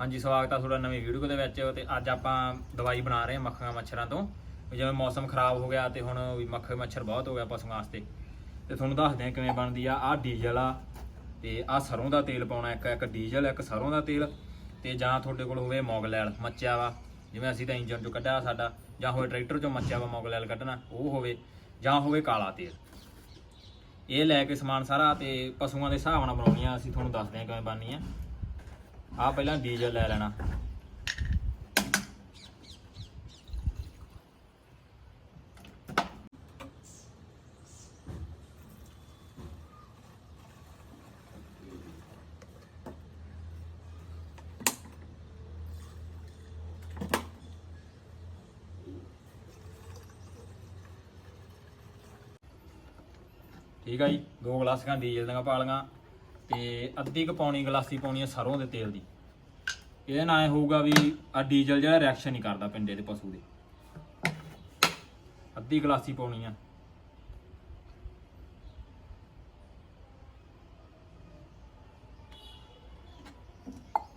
ਹਾਂਜੀ, ਸਵਾਗਤ ਆ ਤੁਹਾਡਾ ਨਵੀਂ ਵੀਡੀਓ ਦੇ ਵਿੱਚ ਤੇ ਅੱਜ ਆਪਾਂ ਦਵਾਈ ਬਣਾ ਰਹੇ ਹਾਂ ਮੱਖੀਆਂ ਮੱਛਰਾਂ ਤੋਂ। ਜਿਵੇਂ ਮੌਸਮ ਖਰਾਬ ਹੋ ਗਿਆ ਤੇ ਹੁਣ ਵੀ ਮੱਖੇ ਮੱਛਰ ਬਹੁਤ ਹੋ ਗਿਆ ਪਸ਼ੂਆਂ ਵਾਸਤੇ। ਤੇ ਤੁਹਾਨੂੰ ਦੱਸਦੇ ਹਾਂ ਕਿਵੇਂ ਬਣਦੀ ਆ। ਆਹ ਡੀਜ਼ਲ ਆ ਤੇ ਆਹ ਸਰੋਂ ਦਾ ਤੇਲ ਪਾਉਣਾ ਇੱਕ ਇੱਕ ਡੀਜ਼ਲ, ਇੱਕ ਸਰੋਂ ਦਾ ਤੇਲ ਤੇ ਜਾਂ ਤੁਹਾਡੇ ਕੋਲ ਹੋਵੇ ਮੌਗਲੈਲ ਮੱਚਿਆ ਵਾ। ਜਿਵੇਂ ਅਸੀਂ ਤਾਂ ਇੰਜਨ ਚੋਂ ਕੱਢਿਆ ਸਾਡਾ, ਜਾਂ ਹੋਵੇ ਟਰੈਕਟਰ ਚੋਂ ਮੱਚਿਆ ਵਾ ਮੌਗਲੈਲ ਕੱਢਣਾ, ਉਹ ਹੋਵੇ, ਜਾਂ ਹੋਵੇ ਕਾਲਾ ਤੇਲ। ਇਹ ਲੈ ਕੇ ਸਮਾਨ ਸਾਰਾ ਤੇ ਪਸ਼ੂਆਂ ਦੇ ਹਿਸਾਬ ਨਾਲ ਬਣਾਉਣੀ ਆ। ਅਸੀਂ ਤੁਹਾਨੂੰ ਦੱਸਦੇ ਹਾਂ ਕਿਵੇਂ ਬਣਨੀ ਆ। ਆ ਪਹਿਲਾਂ ਡੀਜ਼ਲ ਲੈ ਲੈਣਾ। ਠੀਕ ਆ ਜੀ ਦੋ ਗਲਾਸਾਂ ਡੀਜ਼ਲ ਦੀਆਂ ਪਾ ਲਈਆਂ। ਤੇ ਅੱਧੀ ਕੁ ਪੌਣੀ ਗਲਾਸੀ ਪਾਉਣੀ ਹੈ ਸਰੋਂ ਦੇ ਤੇਲ ਦੀ। ਇਹਦੇ ਨਾਲ ਇਹ ਹੋਊਗਾ ਵੀ ਆ ਡੀਜ਼ਲ ਜਿਹੜਾ ਰਿਐਕਸ਼ਨ ਨਹੀਂ ਕਰਦਾ ਪਿੰਡੇ ਦੇ ਪਸ਼ੂ ਦੇ। ਅੱਧੀ ਗਲਾਸੀ ਪਾਉਣੀ ਆ।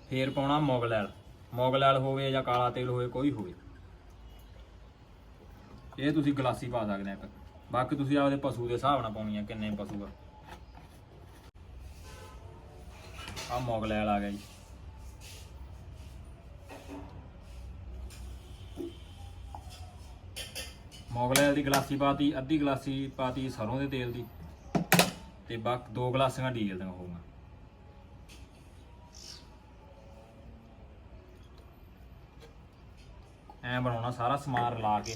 ਫੇਰ ਪਾਉਣਾ ਮੋਗਲੈਲ। ਮੋਗਲੈਲ ਹੋਵੇ ਜਾਂ ਕਾਲਾ ਤੇਲ ਹੋਵੇ, ਕੋਈ ਹੋਵੇ। ਇਹ ਤੁਸੀਂ ਗਲਾਸੀ ਪਾ ਸਕਦੇ ਆ ਇੱਕ। ਬਾਕੀ ਤੁਸੀਂ ਆਪਦੇ ਪਸ਼ੂ ਦੇ ਹਿਸਾਬ ਨਾਲ ਪਾਉਣੀ ਆ, ਕਿੰਨੇ ਪਸ਼ੂ ਆ। ਆ ਮੋਗਲੈਲ ਆ ਗਿਆ ਜੀ। ਮੋਗਲੈਲ ਦੀ ਗਲਾਸੀ ਪਾਤੀ, ਅੱਧੀ ਗਲਾਸੀ ਪਾਤੀ ਸਰੋਂ ਦੇ ਤੇਲ ਦੀ ਤੇ ਬਾਕੀ ਦੋ ਗਲਾਸੀਆਂ ਡੀਜ਼ਲ ਦੀਆਂ ਹੋਊਗਾ ਐ ਬਣਾਉਣਾ ਸਾਰਾ ਸਮਾਨ ਰਲਾ ਕੇ।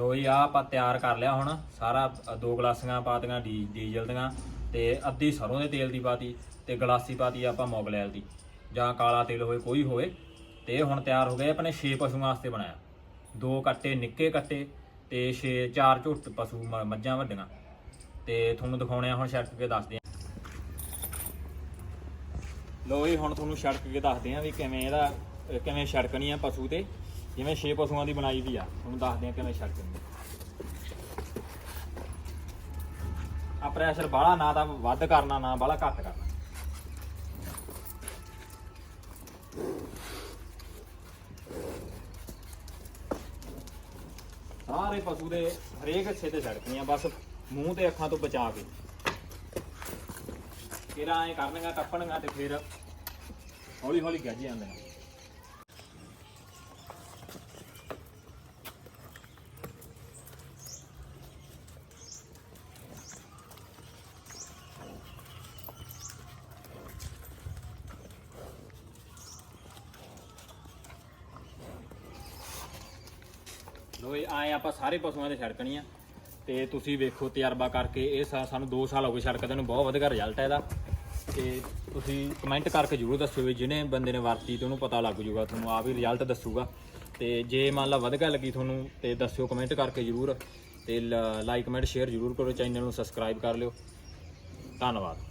ਲੋ ਜੀ ਆ ਆਪਾਂ ਤਿਆਰ ਕਰ ਲਿਆ ਹੁਣ। ਸਾਰਾ ਦੋ ਗਲਾਸੀਆਂ ਪਾਤੀਆਂ ਡੀ, ਡੀਜ਼ਲ ਦੀਆਂ ਤੇ ਅੱਧੀ ਸਰੋਂ ਦੇ ਤੇਲ ਦੀ ਪਾਤੀ ਤੇ ਗਲਾਸੀ ਪਾਤੀ ਆਪਾਂ ਮੋਗਲੈਲ ਦੀ। ਜਾਂ ਕਾਲਾ ਤੇਲ ਹੋਵੇ, ਕੋਈ ਹੋਵੇ। ਤੇ ਹੁਣ ਤਿਆਰ ਹੋ ਗਏ ਆਪਣੇ 6 ਪਸ਼ੂਆਂ ਵਾਸਤੇ ਬਣਾਇਆ। ਦੋ ਕੱਟੇ, ਨਿੱਕੇ ਕੱਟੇ ਤੇ 6 ਚਾਰ ਝੁੱਟ ਪਸ਼ੂ ਮ- ਮੱਝਾਂ ਵੱਡੀਆਂ। ਤੇ ਤੁਹਾਨੂੰ ਦਿਖਾਉਣੇ ਆ, ਹੁਣ ਛੜਕ ਕੇ ਦੱਸਦੇ ਆ। ਲੋ ਜੀ, ਹੁਣ ਤੁਹਾਨੂੰ ਛੜਕ ਕੇ ਦੱਸਦੇ ਆ ਵੀ ਕਿਵੇਂ ਇਹਦਾ ਕਿਵੇਂ ਛੜਕਣੀ ਆ ਪਸ਼ੂ ਤੇ। ਜਿਵੇਂ 6 ਪਸ਼ੂਆਂ ਦੀ ਬਣਾਈ ਵੀ ਆ ਤੁਹਾਨੂੰ ਦੱਸਦੇ ਆ ਕਿਵੇਂ ਛੱਡ ਦਿੰਦੇ ਆ। ਪ੍ਰੈਸ਼ਰ ਬਾਹਲਾ ਨਾ ਤਾਂ ਵੱਧ ਕਰਨਾ, ਨਾ ਬਾਹਲਾ ਘੱਟ ਕਰਨਾ। ਸਾਰੇ ਪਸ਼ੂ ਦੇ ਹਰੇਕ ਹਿੱਸੇ ਤੇ ਛੜਕਣੀਆਂ ਬਸ ਮੂੰਹ ਤੇ ਅੱਖਾਂ ਤੋਂ ਬਚਾ ਕੇ। ਕਿਰਾ ਐ ਕਰਨਗਾ ਟੱਪਣਗਾ ਤੇ ਫਿਰ ਹੌਲੀ ਹੌਲੀ ਗੱਜ ਜਾਂਦੇ ਨੇ। ਲੋ ਆਏ ਆਪਾਂ ਸਾਰੇ ਪਸ਼ੂਆਂ ਦੇ ਆ। ਤੇ ਤੁਸੀਂ ਵੇਖੋ ਤਜਰਬਾ ਕਰਕੇ, ਇਹ ਸਾ- ਸਾਨੂੰ 2 ਸਾਲ ਹੋ ਗਏ ਛੜਕਦੇ ਨੂੰ, ਬਹੁਤ ਵਧੀਆ ਰਿਜ਼ਲਟ ਹੈ ਇਹਦਾ। ਤੇ ਤੁਸੀਂ ਕਮੈਂਟ ਕਰਕੇ ਜਰੂਰ ਦੱਸਿਓ ਵੀ ਜਿਹਨੇ ਬੰਦੇ ਨੇ ਵਰਤੀ ਤੇ ਉਹਨੂੰ ਪਤਾ ਲੱਗ ਜੂਗਾ ਤੁਹਾਨੂੰ ਆਪ ਵੀ ਰਿਜ਼ਲਟ ਦੱਸੂਗਾ। ਤੇ ਜੇ ਮੰਨ ਲਾ ਵਧੀਆ ਲੱਗੀ ਤੁਹਾਨੂੰ, ਤੇ ਦੱਸਿਓ ਕਮੈਂਟ ਕਰਕੇ ਜਰੂਰ। ਤੇ ਲਾਈਕ ਕਮੈਂਟ ਸ਼ੇਅਰ ਜਰੂਰ ਕਰੋ ਚੈਨਲ ਨੂੰ ਸਬਸਕ੍ਰਾਈਬ ਕਰ ਲਿਓ। ਧੰਨਵਾਦ।